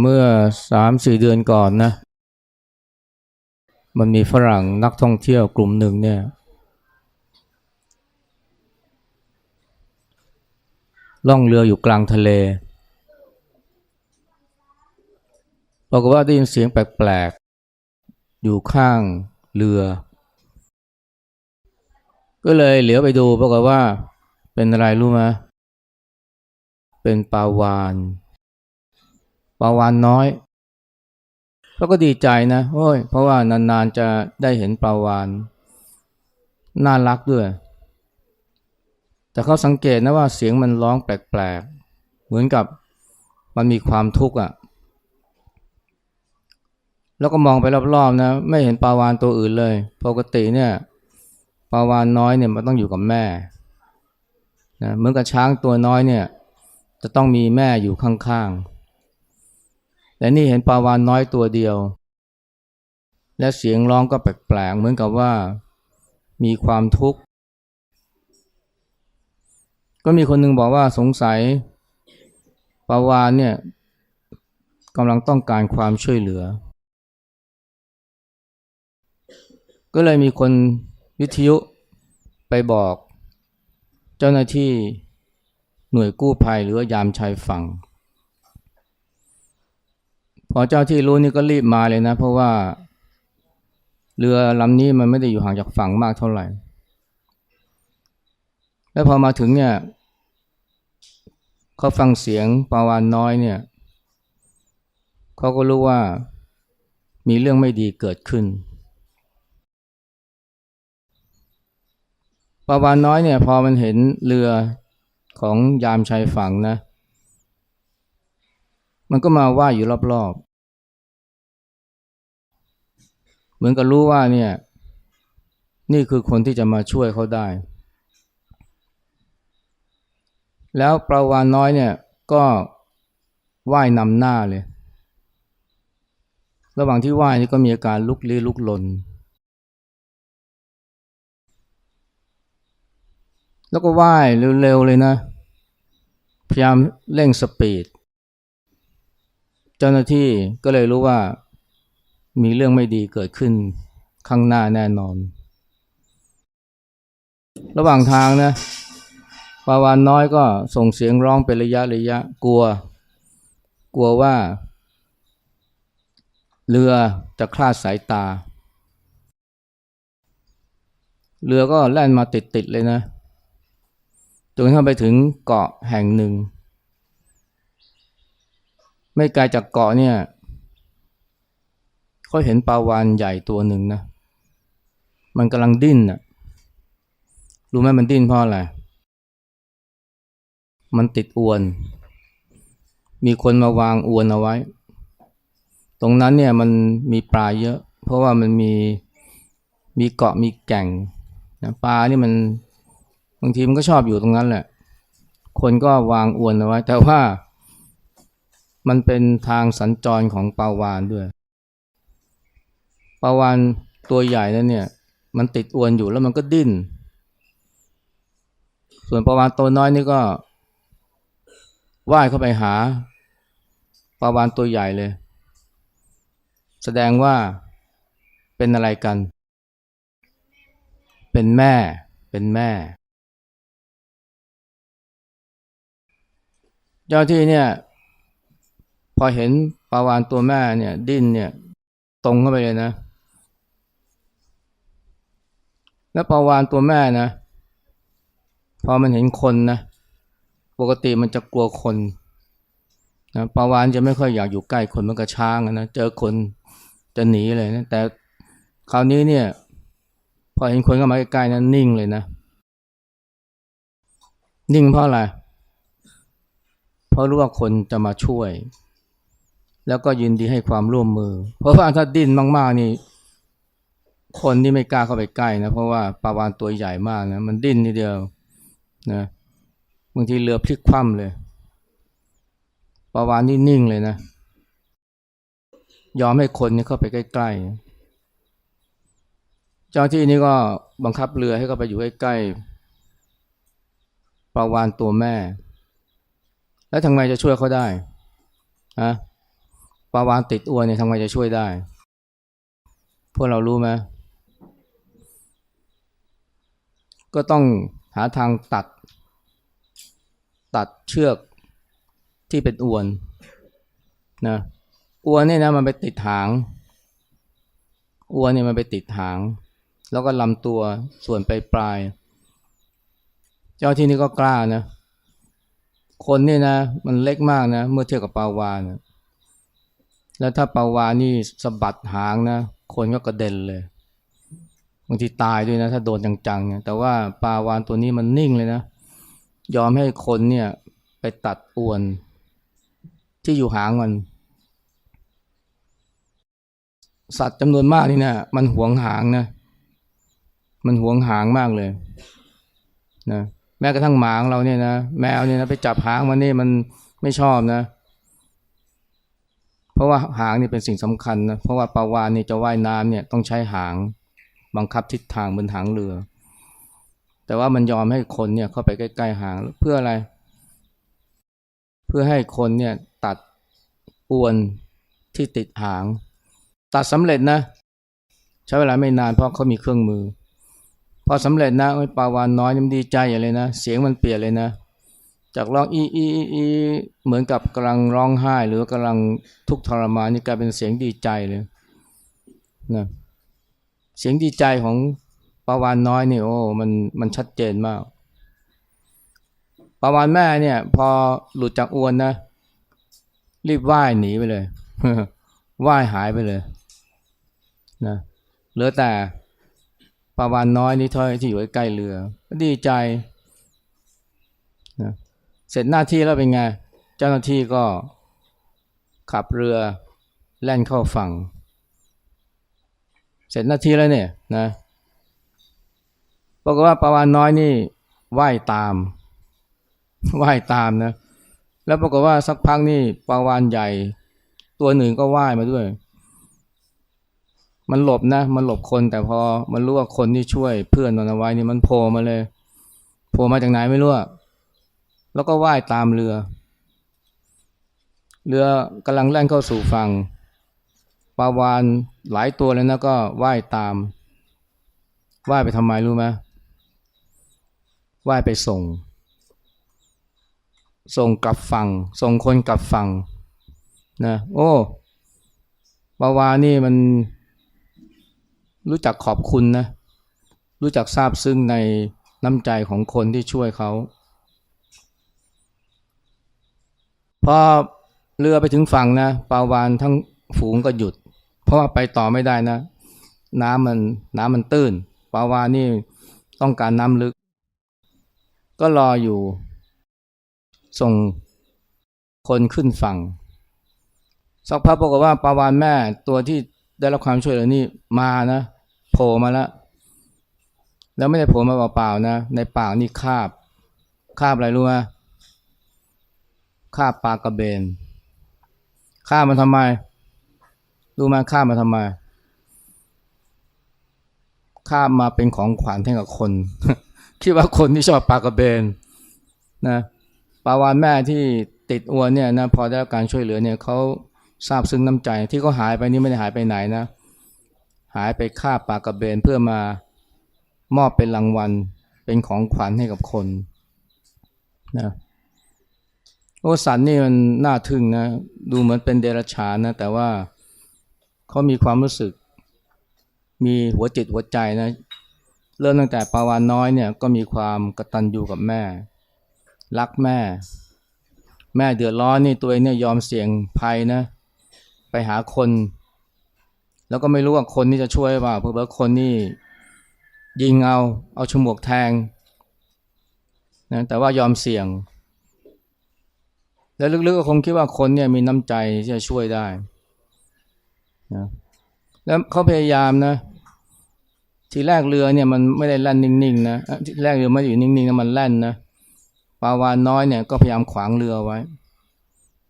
เมื่อสามสี่เดือนก่อนนะ มันมีฝรั่งนักท่องเที่ยวกลุ่มหนึ่งเนี่ย ล่องเรืออยู่กลางทะเลปรากฏว่าได้ยินเสียงแปลกๆ อยู่ข้างเรือ ก็เลยเหลียวไปดูปรากฏว่าเป็นอะไรรู้ไหมเป็นปลาวาน ปลาวานน้อยแล้วก็ดีใจนะโอ้ยเพราะว่านานๆจะได้เห็นปลาวานน่ารักด้วย แต่เขาสังเกตนะว่าเสียงมันร้องแปลกๆ เหมือนกับมันมีความทุกข์อะ แล้วก็มองไปรอบๆนะ ไม่เห็นปลาวานตัวอื่นเลย ปกติเนี่ยปลาวานน้อยเนี่ยมันต้องอยู่กับแม่นะเหมือนกับช้างตัวน้อยเนี่ย จะต้องมีแม่อยู่ข้างๆ แต่นี่เห็นปลาวานน้อยตัวเดียว และเสียงร้องก็แปลกๆเหมือนกับว่ามีความทุกข์ ก็มีคนหนึ่งบอกว่าสงสัยปลาวานเนี่ยกำลังต้องการความช่วยเหลือ ก็เลยมีคนวิทยุไปบอก เจ้าหน้าที่หน่วยกู้ภัยหรือยามชายฝั่ง พอเจ้าที่รู้นี่ก็รีบมาเลยนะ เพราะว่า เรือลำนี้มันไม่ได้อยู่ห่างจากฝั่งมากเท่าไหร่ แล้วพอมาถึงเนี่ยเขาฟังเสียงปาวานน้อยเนี่ยเขาก็รู้ว่ามีเรื่องไม่ดีเกิดขึ้นปาวานน้อยเนี่ยพอมันเห็นเรือของยามชายฝั่งนะ มันก็มาว่าอยู่รอบๆ เหมือนกับรู้ว่าเนี่ย นี่คือคนที่จะมาช่วยเขาได้ แล้วปลาวานน้อยเนี่ยก็ว่ายนำหน้าเลย ระหว่างที่ว่ายนี่ก็มีอาการลุกลี้ลุกลน แล้วก็ว่ายเร็วๆเลยนะ พยายามเร่งสปีด เจ้าหน้าที่ก็เลยรู้ว่ามีเรื่องไม่ดีเกิดขึ้นข้างหน้าแน่นอน ระหว่างทางนะปาวานน้อยก็ส่งเสียงร้องเป็นระยะระยะกลัว กลัวว่า เรือจะคลาดสายตา เรือก็แล่นมาติดๆเลยนะจนกระทั่งไปถึงเกาะแห่งหนึ่ง ไม่ไกลจากเกาะเนี่ยเขาเห็นปลาวานใหญ่ตัวหนึ่งนะ มันกำลังดิ้นนะรู้ไหมมันดิ้นเพราะอะไร มันติดอวน มีคนมาวางอวนเอาไว้ ตรงนั้นเนี่ยมันมีปลาเยอะ เพราะว่ามันมีมีเกาะมีแก่งนะปลานี่มันบางทีมันก็ชอบอยู่ตรงนั้นแหละ คนก็วางอวนเอาไว้ แต่ว่า มันเป็นทางสัญจรของปลาวานด้วยปลาวานตัวใหญ่นั้นเนี่ย มันติดอวนอยู่แล้วมันก็ดิ้น ส่วนปลาวานตัวน้อยนี่ก็ว่ายเข้าไปหาปลาวานตัวใหญ่เลย แสดงว่าเป็นอะไรกัน เป็นแม่ เป็นแม่ เจ้าที่เนี่ย พอเห็นปลาวานตัวแม่เนี่ย ดิ้นเนี่ยตรงเข้าไปเลยนะ แล้วปลาวานตัวแม่นะพอมันเห็นคนนะปกติมันจะกลัวคนนะปลาวานจะไม่ค่อยอยากอยู่ใกล้คนมันก็ช้างนะเจอคนจะหนีเลยนะแต่คราวนี้เนี่ย พอเห็นคนเข้ามาใกล้ๆนั้นนิ่งเลยนะ นิ่งเพราะอะไรเพราะรู้ว่าคนจะมาช่วย แล้วก็ยินดีให้ความร่วมมือ เพราะว่าถ้าดิ้นมากๆนี่ คนที่ไม่กล้าเข้าไปใกล้นะ เพราะว่าปลาวานตัวใหญ่มากนะ มันดิ้นนิดเดียวนะบางทีเรือพลิกคว่ำเลยปลาวานนี่นิ่งเลยนะ ยอมให้คนนี่เข้าไปใกล้ๆ เจ้าที่นี่ก็บังคับเรือให้เข้าไปอยู่ใกล้ๆปลาวานตัวแม่ แล้วทำไมจะช่วยเขาได้ฮะ ปลาวานติดอวนเนี่ยทำไงจะช่วยได้ พวกเรารู้ไหมก็ต้องหาทางตัด ตัดเชือกที่เป็นอวนนะอวนเนี่ยนะมันไปติดหางอวนเนี่ยมันไปติดหาง แล้วก็ลำตัวส่วนปลายปลาย เจ้าที่นี่ก็กล้านะ คนนี่นะ มันเล็กมากนะ เมื่อเทียบกับปลาวานนะ แล้วถ้าปาวานี่สะบัดหางนะ คนก็กระเด็นเลย บางทีตายด้วยนะ ถ้าโดนจังๆเนี่ยแต่ว่าปาวานตัวนี้มันนิ่งเลยนะ ยอมให้คนเนี่ยไปตัดอวน ที่อยู่หางมัน สัตว์จำนวนมากนี่นะมันหวงหางนะ มันหวงหางมากเลยนะแม้กระทั่งหมาของเราเนี่ยนะแมวเนี่ยนะไปจับหางมันนี่มันไม่ชอบนะเพราะว่าหางนี่เป็นสิ่งสำคัญนะเพราะว่าปลาวานนี่จะว่ายน้ำเนี่ยต้องใช้หางบังคับทิศทางบนหางเรือ แต่ว่ามันยอมให้คนเนี่ยเข้าไปใกล้ๆหางเพื่ออะไร เพื่อให้คนเนี่ยตัดอวนที่ติดหาง ตัดสำเร็จนะ ใช้เวลาไม่นานเพราะเขามีเครื่องมือ พอสำเร็จนะไอ้ปลาวานน้อยมันดีใจอย่างเลยนะ เสียงมันเปลี่ยนเลยนะ จากร้องอีอีอีเหมือนกับกำลังร้องไห้ หรือกำลังทุกข์ทรมานนี่กลายเป็นเสียงดีใจเลยนะเสียงดีใจของปาวานน้อยนี่โอ้มันมันชัดเจนมากปาวานแม่เนี่ย พอหลุดจากอวนนะรีบว่ายหนีไปเลยว่ายหายไปเลยนะเหลือแต่ปาวานน้อยนี่ถ้อยที่อยู่ใกล้เรือ ดีใจ เสร็จหน้าที่แล้วเป็นไง เจ้าหน้าที่ก็ขับเรือแล่นเข้าฝั่ง เสร็จหน้าที่แล้วเนี่ยนะบอกฏว่าปลาวานน้อยนี่ว่ายตามว่ายตามนะ แล้วปรากฏว่าสักพักนี่ปลาวานใหญ่ ตัวหนึ่งก็ว่ายมาด้วย มันหลบนะ มันหลบคนแต่พอมันรู้ว่าคนที่ช่วยเพื่อนนอนเอาไว้นี่มันโผล่มาเลยโผล่มาจากไหนไม่รู้ แล้วก็ว่ายตามเรือ เรือกำลังแล่นเข้าสู่ฝั่งปลาวานหลายตัวเลยนะก็ว่ายตาม ว่ายไปทำไมรู้ไหมว่ายไปส่ง ส่งกลับฝั่ง ส่งคนกลับฝั่งนะโอ้ปลาวานนี่มันรู้จักขอบคุณนะ รู้จักซาบซึ้งในน้ำใจของคนที่ช่วยเขา พอเรือไปถึงฝั่งนะปลาวานทั้งฝูงก็หยุด เพราะว่าไปต่อไม่ได้นะ น้ำมันน้ำมันตื้นปลาวานนี่ต้องการน้ำลึก ก็รออยู่ ส่งคนขึ้นฝั่งสักพักปรากฏว่าปลาวานแม่ตัวที่ได้รับความช่วยเหลือนี่มานะโผล่มาแล้วแล้วไม่ได้โผล่มาเปล่าๆนะ ในปากนี่คาบคาบอะไรรู้ไหม คาปลากระเบนคามันทำไม รู้ไหมคามาทำไมคามาเป็นของขวัญให้กับคน คิดว่าคนที่ชอบปลากระเบนนะปลาวานแม่ที่ติดอวนเนี่ยนะพอได้รับการช่วยเหลือเนี่ยเขาทราบซึ้งน้ำใจที่เขาหายไปนี่ไม่ได้หายไปไหนนะ หายไปฆ่าปลากระเบนเพื่อมามอบเป็นรางวัลเป็นของขวัญให้กับคนนะ โอ้สันนี่มันน่าทึ่งนะ ดูเหมือนเป็นเดรัจฉานนะ แต่ว่าเขามีความรู้สึก มีหัวจิตหัวใจนะ เริ่มตั้งแต่ปาวานน้อยเนี่ยก็มีความกตัญญูกับแม่ รักแม่ แม่เดือดร้อนนี่ตัวเองเนี่ยยอมเสี่ยงภัยนะ ไปหาคน แล้วก็ไม่รู้ว่าคนนี่จะช่วยเปล่าเพื่อคนนี่ยิงเอาเอาฉมวกแทงนะแต่ว่ายอมเสี่ยง แล้วลึกๆก็คงคิดว่าคนเนี่ยมีน้ำใจที่จะช่วยได้นะแล้วเขาพยายามนะ ทีแรกเรือเนี่ยมันไม่ได้แล่นนิ่งๆนะทีแรกเรือไม่อยู่นิ่งๆนะมันแล่นนะปาวานน้อยเนี่ยก็พยายามขวางเรือไว้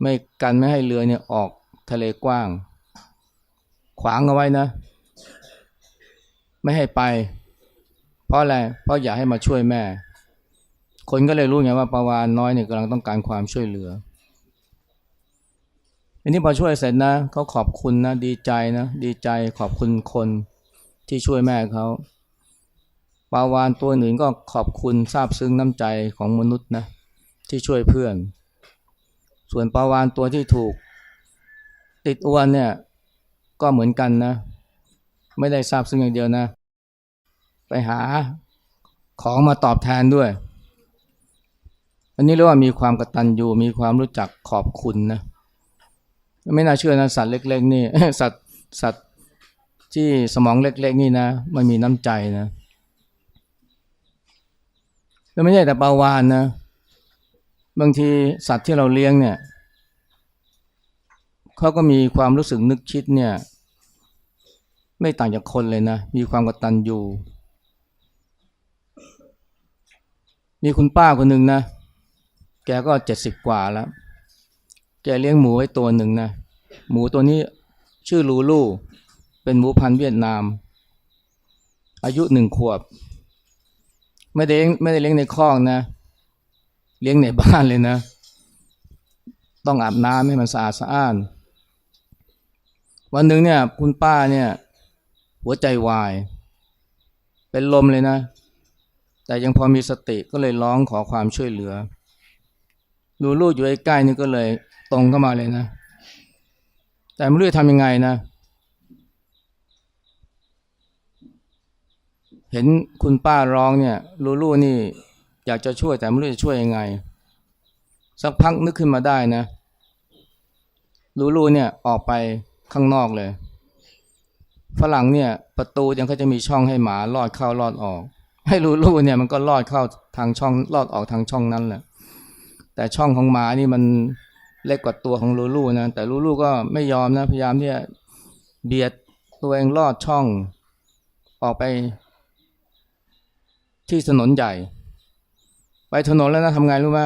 ไม่กันไม่ให้เรือเนี่ยออกทะเลกว้าง ขวางเอาไว้นะ ไม่ให้ไป เพราะอะไรเพราะอยากให้มาช่วยแม่ คนก็เลยรู้ไงว่าปาวานน้อยเนี่ยกำลังต้องการความช่วยเหลือ อันนี้พอช่วยเสร็จนะเขาขอบคุณนะดีใจนะดีใจขอบคุณคนที่ช่วยแม่เขาปาวานตัวอื่นก็ขอบคุณซาบซึ้งน้ำใจของมนุษย์นะที่ช่วยเพื่อน ส่วนปาวานตัวที่ถูก ติดอวนเนี่ยก็เหมือนกันนะ ไม่ได้ซาบซึ้งอย่างเดียวนะ ไปหาของมาตอบแทนด้วย อันนี้เรียกว่ามีความกตัญญูมีความรู้จักขอบคุณนะ ไม่น่าเชื่อนะสัตว์เล็ก ๆ นี่สัตว์สัตว์ที่สมองเล็ก ๆ นี่นะมันมีน้ำใจนะแล้วไม่ใช่แต่ปลาวานนะ บางทีสัตว์ที่เราเลี้ยงเนี่ยเขาก็มีความรู้สึกนึกคิดเนี่ย ไม่ต่างจากคนเลยนะ มีความกตัญญูมีคุณป้าคนหนึ่งนะ แกก็เจ็ดสิบกว่าแล้ว แกเลี้ยงหมูไว้ตัวหนึ่งนะ หมูตัวนี้ชื่อลูลูเป็นหมูพันธุ์เวียดนาม อายุหนึ่งขวบ ไม่ได้เลี้ยงไม่ได้เลี้ยงในคอกนะ เลี้ยงในบ้านเลยนะ ต้องอาบน้ำให้มันสะอาดสะอ้าน วันหนึ่งเนี่ยคุณป้าเนี่ย หัวใจวาย เป็นลมเลยนะ แต่ยังพอมีสติก็เลยร้องขอความช่วยเหลือลูลูอยู่ใกล้ๆนี่ก็เลย ตรงเข้ามาเลยนะ แต่ไม่รู้จะทำยังไงนะ เห็นคุณป้าร้องเนี่ยลูลูนี่อยากจะช่วยแต่ไม่รู้จะช่วยยังไง สักพักนึกขึ้นมาได้นะลูลูเนี่ยออกไปข้างนอกเลย ฝรั่งเนี่ยประตูยังเขาจะมีช่องให้หมาลอดเข้าลอดออก ให้ลูลูเนี่ยมันก็ลอดเข้าทางช่องลอดออกทางช่องนั้นแหละแต่ช่องของหมานี่มัน เล็กกว่าตัวของลูลูนะแต่ลูลูก็ไม่ยอมนะพยายามที่จะเบียดตัวเองลอดช่องออกไป ที่ถนนใหญ่ ไปถนนแล้วนะทำไงรู้ไหม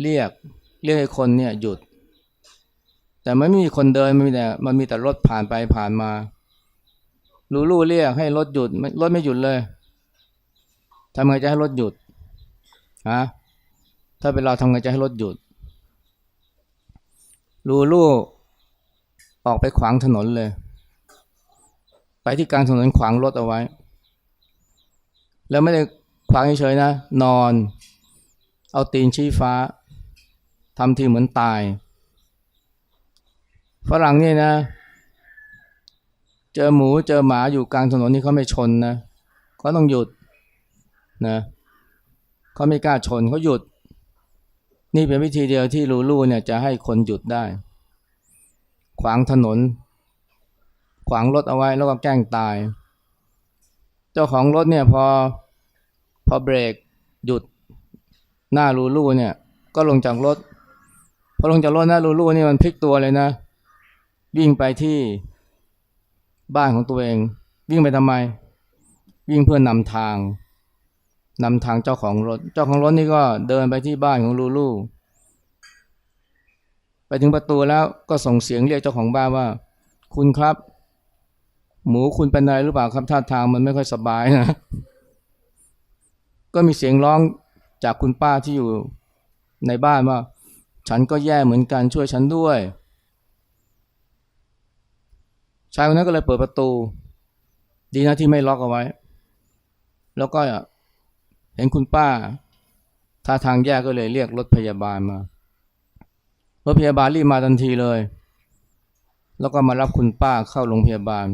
เรียกเรียกให้คนเนี่ยหยุด แต่ไม่มีคนเดินมันมีแต่มันมีแต่รถผ่านไปผ่านมาลูลูเรียกให้รถหยุดรถไม่หยุดเลยทำไงจะให้รถหยุดฮะถ้าเป็นเราทำไงจะให้รถหยุด ลูลูออกไปขวางถนนเลย ไปที่กลางถนนขวางรถเอาไว้ แล้วไม่ได้ขวางเฉยๆนะ นอน เอาตีนชี้ฟ้าทำทีเหมือนตาย ฝรั่งนี่นะ เจอหมูเจอหมาอยู่กลางถนนนี่เขาไม่ชนนะเขาต้องหยุดนะเขาไม่กล้าชนเขาหยุด นี่เป็นวิธีเดียวที่ลูลูเนี่ยจะให้คนหยุดได้ ขวางถนน ขวางรถเอาไว้แล้วก็แกล้งตาย เจ้าของรถเนี่ยพอพอเบรกหยุดหน้าลูลูเนี่ย ก็ลงจากรถพอลงจากรถหนะลูลูนี่มันพลิกตัวเลยนะวิ่งไปที่บ้านของตัวเอง วิ่งไปทำไม วิ่งเพื่อนำทาง นำทางเจ้าของรถ เจ้าของรถนี่ก็เดินไปที่บ้านของลูลูไปถึงประตูแล้วก็ส่งเสียงเรียกเจ้าของบ้านว่า คุณครับ หมูคุณเป็นอะไรหรือเปล่าครับท่าทางมันไม่ค่อยสบายนะ ก็มีเสียงร้องจากคุณป้าที่อยู่ในบ้านว่า ฉันก็แย่เหมือนกันช่วยฉันด้วยชายคนนั้นก็เลยเปิดประตู ดีนะที่ไม่ล็อกเอาไว้ แล้วก็ เห็นคุณป้าท่าทางแย่ก็เลยเรียกรถพยาบาลมา รถพยาบาลรีบมาทันทีเลย แล้วก็มารับคุณป้าเข้าโรงพยาบาล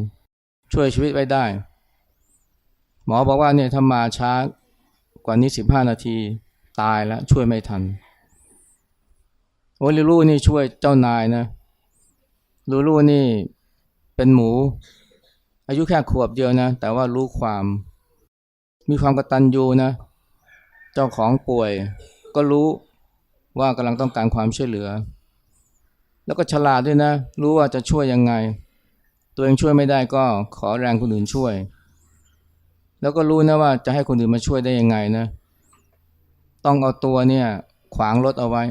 ช่วยชีวิตไว้ได้ หมอบอกว่าเนี่ยถ้ามาช้ากว่านี้สิบห้านาทีตายแล้วช่วยไม่ทันโอ้ลูลูนี่ช่วยเจ้านายนะลูลูนี่เป็นหมู อายุแค่ขวบเดียวนะ แต่ว่ารู้ความ มีความกระตัญญูนะ เจ้าของป่วยก็รู้ว่ากำลังต้องการความช่วยเหลือ แล้วก็ฉลาดด้วยนะ รู้ว่าจะช่วยยังไง ตัวเองช่วยไม่ได้ก็ขอแรงคนอื่นช่วย แล้วก็รู้นะว่าจะให้คนอื่นมาช่วยได้ยังไงนะ ต้องเอาตัวเนี่ยขวางรถเอาไว้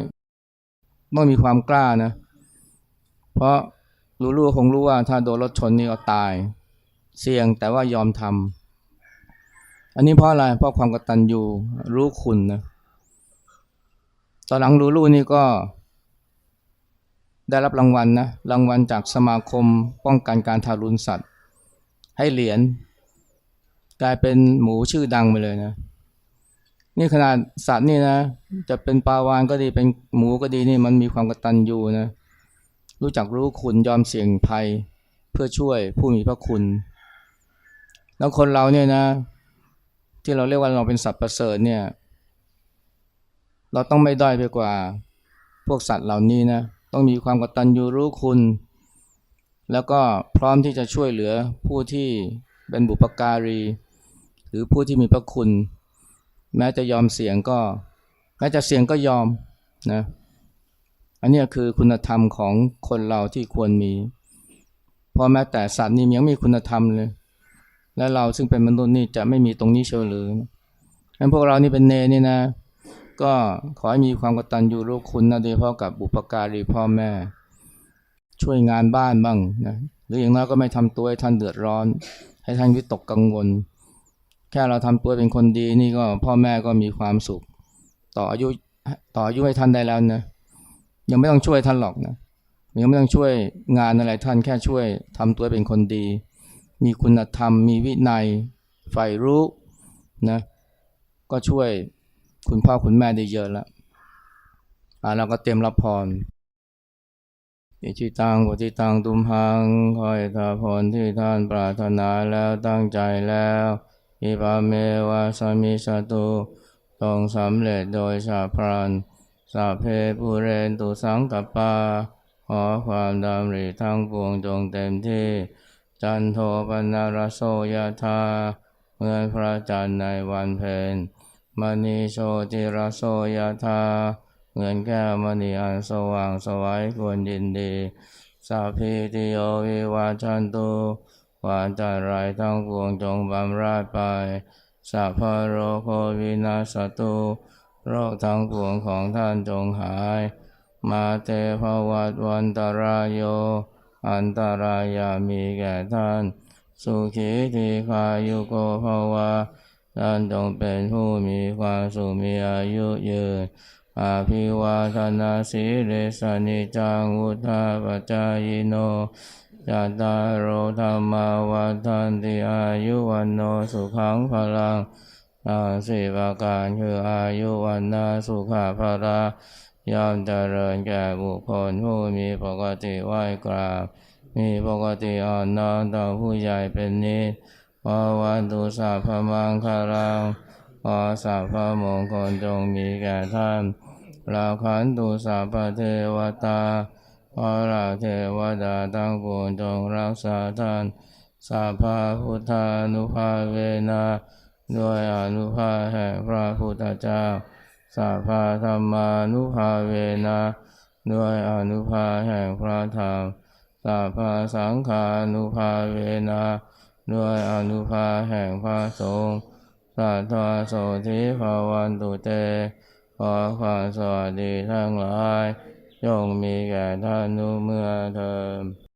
ต้องมีความกล้านะ เพราะรู้รู้คงรู้ว่าถ้าโดนรถชนนี่ก็ตาย เสี่ยงแต่ว่ายอมทำ อันนี้เพราะอะไรเพราะความกตัญญูรู้คุณนะตอนหลังรู้รู้นี่ก็ได้รับรางวัลนะรางวัลจากสมาคมป้องกันการทารุณสัตว์ ให้เหรียญกลายเป็นหมูชื่อดังไปเลยนะนี่ขนาดสัตว์นี่นะ จะเป็นปลาวานก็ดีเป็นหมูก็ดีนี่มันมีความกตัญญูนะรู้จักรู้คุณยอมเสี่ยงภัยเพื่อช่วยผู้มีพระคุณ แล้วคนเราเนี่ยนะ ที่เราเรียกว่าเราเป็นสัตว์ประเสริฐเนี่ย เราต้องไม่ด้อยไปกว่าพวกสัตว์เหล่านี้นะ ต้องมีความกตัญญูรู้คุณ แล้วก็พร้อมที่จะช่วยเหลือผู้ที่เป็นบุปการี หรือผู้ที่มีพระคุณ แม้จะยอมเสี่ยงก็ แม้จะเสี่ยงก็ยอมนะอันนี้คือคุณธรรมของคนเราที่ควรมีพราะแม้แต่สัตว์นี่ยังมีคุณธรรมเลย และเราซึ่งเป็นมนุษย์นี่จะไม่มีตรงนี้เชียวหรืองั้นพวกเรานี่เป็นเนนี่นะ ก็ขอให้มีความกตัญญูรู้คุณนะโดยเฉพาะกับบุปการีพ่อแม่ ช่วยงานบ้านบ้างนะหรืออย่างน้อยก็ไม่ทำตัวให้ท่านเดือดร้อน ให้ท่านวิตกกังวล แค่เราทำตัวเป็นคนดีนี่ก็พ่อแม่ก็มีความสุข ต่ออายุต่ออายุให้ท่านได้แล้วนะยังไม่ต้องช่วยท่านหรอกนะยังไม่ต้องช่วยงานอะไรท่านแค่ช่วยทำตัวเป็นคนดี มีคุณธรรม มีวินัยใฝ่รู้นะก็ช่วยคุณพ่อคุณแม่ได้เยอะแล้วอ่าเราก็เตรียมรับพรอิจิตังปฏิตังตุมหังคอยทาพรที่ท่านปรารถนาแล้วตั้งใจแล้วอิปาเมวะสามิสตุต้องสำเร็จโดยชาพรันสัพเพปุเรนตุสังกปา ขอความดำริทั้งปวงจงเต็มที่ จันโทปนารโสยธาเหมือนพระจันทร์ในวันเพ็ญมณีโชติรโสยธาเหมือนแก้วมณีอันสว่างสวัยควรยินดีสัพพิติโยวิวาชันตุวาจารทั้งปวงจงบำราดไปสัพพะโรโควินาสตุโรคทั้งปวงของท่านจงหาย มาเตภวัตวันตรายโย อันตรายามีแก่ท่าน สุขีทีขายุโกภวะท่านจงเป็นผู้มีความสุขมีอายุยืนอาภิวาทนาสีเลสนิจังวุธาปจายโนจัตตาโอธรรมาวันทันติอายุวันโนสุขังพลังทาสี่ประการคืออายุวันนาสุขาภาระ ย่อมเจริญแก่บุคคลผู้มีปกติไหวกราบ มีปกติอ่อนน้อมต่อผู้ใหญ่เป็นนิสขอวันตุสัพพมังคารังขอสัพพมงคลจงมีแก่ท่านเราขันตุสัพพเทวตาขอเราเทวดาทั้งปวงจงรักษาท่านสัพพะพุทธานุภาเวนะด้วยอนุภาแห่งพระพุทธเจ้า สัพพะธรรมานุภาเวนะด้วยอนุภาแห่งพระธรรมสัพพะสังฆานุภาเวนะด้วยอนุภาแห่งพระสงฆ์สัทธาโสธิภาวันตุเต ขอความสวัสดีทั้งหลายจงมีแก่ท่านนุเมื่อเทอม